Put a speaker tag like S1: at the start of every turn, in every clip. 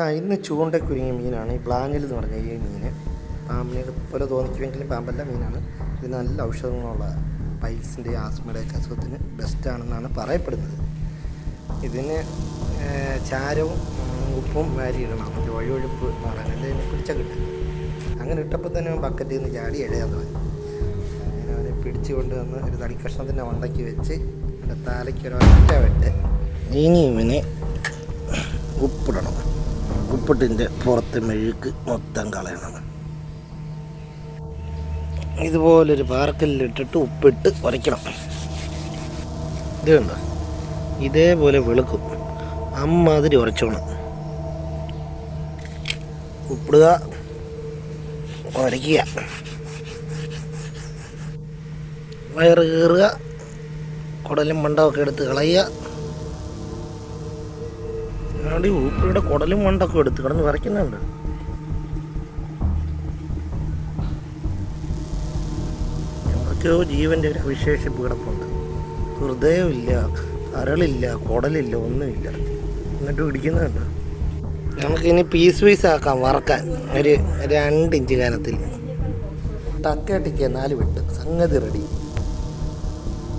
S1: ആ ഇന്ന് ചൂണ്ട കുരുങ്ങിയ മീനാണ്. ഈ ബ്ലാഞ്ഞിൽ എന്ന് പറഞ്ഞ ഈ മീൻ പാമ്പിനെ പോലെ തോന്നിക്കുമെങ്കിലും പാമ്പല്ല മീനാണ്. ഇത് നല്ല ഔഷധങ്ങളുള്ള പൈൽസിന്റെ ആസ്മയുടെ അസുഖത്തിന് ബെസ്റ്റാണെന്നാണ് പറയപ്പെടുന്നത്. ഇതിന് ചാരവും ഉപ്പും വാരി ഇടണം. അതിന്റെ വഴിയൊഴുപ്പ് മാറാൻ ഇതിനെ പിടിച്ചാൽ കിട്ടും അങ്ങനെ ഇട്ടപ്പോൾ തന്നെ ബക്കറ്റിൽ നിന്ന് ചാടി എഴയാൻ വരും അങ്ങനെ അവനെ പിടിച്ചു കൊണ്ട് വന്ന് ഒരു തടി കഷ്ണത്തിന്റെ വെച്ച് എന്റെ തലയ്ക്ക് ഒറ്റ വെട്ട്. ഇനി ഇവനെ ഉപ്പിടണം. ഉപ്പിട്ടിന്റെ പുറത്ത് മെഴുക്ക് മൊത്തം കളയണം. ഇതുപോലൊരു പാർക്കലിലിട്ടിട്ട് ഉപ്പിട്ട് ഉരയ്ക്കണം ഇത് കണ്ടോ? ഇതേപോലെ വെളുക്കും. അമ്മാതിരി ഉരച്ചോണം. ഉപ്പിടുക ഉരയ്ക്കുക. വയറ് കീറുക കുടലും മണ്ടമൊക്കെ എടുത്ത് കളയുക. ആടി ഊപ്പിയുടെ കുടലും മണ്ടൊക്കെ എടുത്ത് കിടന്ന് വരയ്ക്കുന്നുണ്ട്. എന്തൊക്കെയോ ജീവന്റെ ഒരു അവിശേഷിപ്പ് കിടപ്പുണ്ട് ഹൃദയമില്ല കരളില്ല കുടലില്ല ഒന്നുമില്ല. എന്നിട്ട് പിടിക്കുന്നുണ്ട് നമുക്കിനി പീസ് പീസ് ആക്കാം വറക്കാൻ. ഒരു രണ്ട് ഇഞ്ച് കനത്തിൽ. തക്കട്ടിക്ക് നാല് വിട്ട്. സംഗതി റെഡി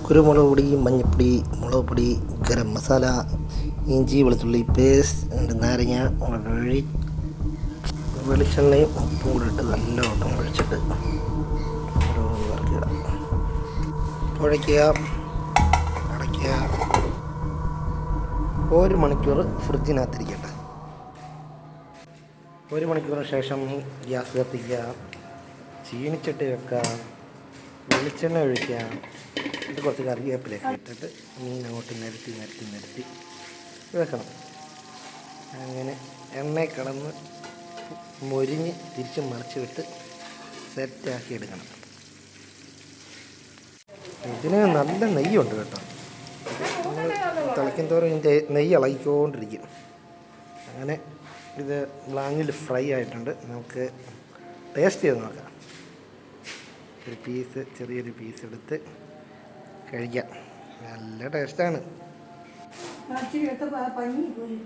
S1: കുരുമുളക് പൊടി മഞ്ഞപ്പൊടി മുളക് പൊടി ഗരം മസാല ഇഞ്ചി വെളുത്തുള്ളി പേസ്റ്റ് നാരങ്ങ വഴി വെളിച്ചെണ്ണയും ഉപ്പും കൂടി ഇട്ട് നല്ല ഓട്ടം ഒഴിച്ചിട്ട് കുഴയ്ക്കുക അടയ്ക്കുക. ഒരു മണിക്കൂർ ഫ്രിഡ്ജിനകത്തിരിക്കട്ടെ. ഒരു മണിക്കൂറിന് ശേഷം ഗ്യാസ് കത്തിക്കുക ചീനിച്ചട്ടി വെക്കുക വെളിച്ചെണ്ണ ഒഴിക്കുക ഇത് കുറച്ച് കറിവേപ്പിലേക്ക് ഇട്ടിട്ട് മീൻ അങ്ങോട്ട് നിരത്തി നിരത്തി നിരത്തി. വെക്കണം. അങ്ങനെ എണ്ണ കിടന്ന് മൊരിഞ്ഞ് തിരിച്ച് മറിച്ച് വിട്ട് സെറ്റാക്കി എടുക്കണം. ഇതിന് നല്ല നെയ്യുണ്ട് കേട്ടോ. തിളയ്ക്കും തോറും ഇതിന്റെ നെയ്യ് ഇളകിക്കൊണ്ടിരിക്കും. അങ്ങനെ ഇത് ബ്ലാങ്ങിൽ ഫ്രൈ ആയിട്ടുണ്ട്. നമുക്ക് ടേസ്റ്റ് ചെയ്ത് നോക്കാം. ഒരു പീസ് ചെറിയൊരു പീസ് എടുത്ത് കഴിക്കാം. നല്ല ടേസ്റ്റാണ്
S2: പഞ്ഞി പോയി